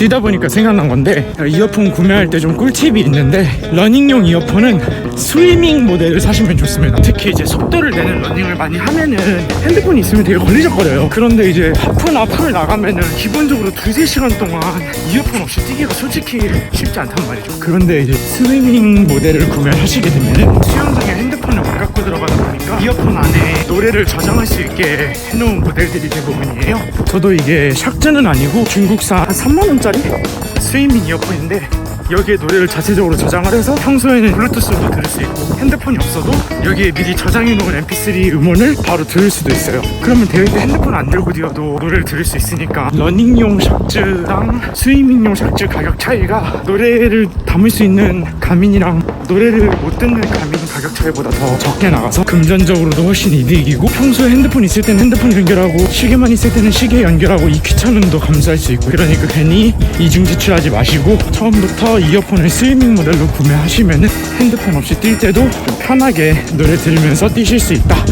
뛰다 보니까 생각난 건데 이어폰 구매할 때 좀 꿀팁이 있는데 러닝용 이어폰은 스위밍 모델을 사시면 좋습니다. 특히 이제 속도를 내는 러닝을 많이 하면은 핸드폰이 있으면 되게 걸리적거려요. 그런데 이제 하프나 풀 나가면은 기본적으로 두세 시간 동안 이어폰 없이 뛰기가 솔직히 쉽지 않단 말이죠. 그런데 이제 스위밍 모델을 구매하시게 되면은 수영장에 노래를 저장할 수 있게 해놓은 모델들이 대부분이에요. 저도 이게 샥즈는 아니고 중국산 한 3만원짜리 스위밍 이어폰인데 여기에 노래를 자체적으로 저장을 해서 평소에는 블루투스로 들을 수 있고 핸드폰이 없어도 여기에 미리 저장해 놓은 mp3 음원을 바로 들을 수도 있어요 그러면 대회 때 핸드폰 안 들고 뛰어도 노래를 들을 수 있으니까 러닝용 샥즈랑 스위밍용 샥즈 가격 차이가 노래를 담을 수 있는 가민이랑 노래를 못 듣는 가민 가격 차이보다 더 적게 나가서 금전적으로도 훨씬 이득이고 평소에 핸드폰 있을 때는 핸드폰 연결하고 시계만 있을 때는 시계 연결하고 이 귀찮음도 감수할 수 있고 그러니까 괜히 이중 지출하지 마시고 처음부터 이어폰을 스위밍 모델로 구매하시면은 핸드폰 없이 뛸 때도 좀 편하게 노래 들으면서 뛰실 수 있다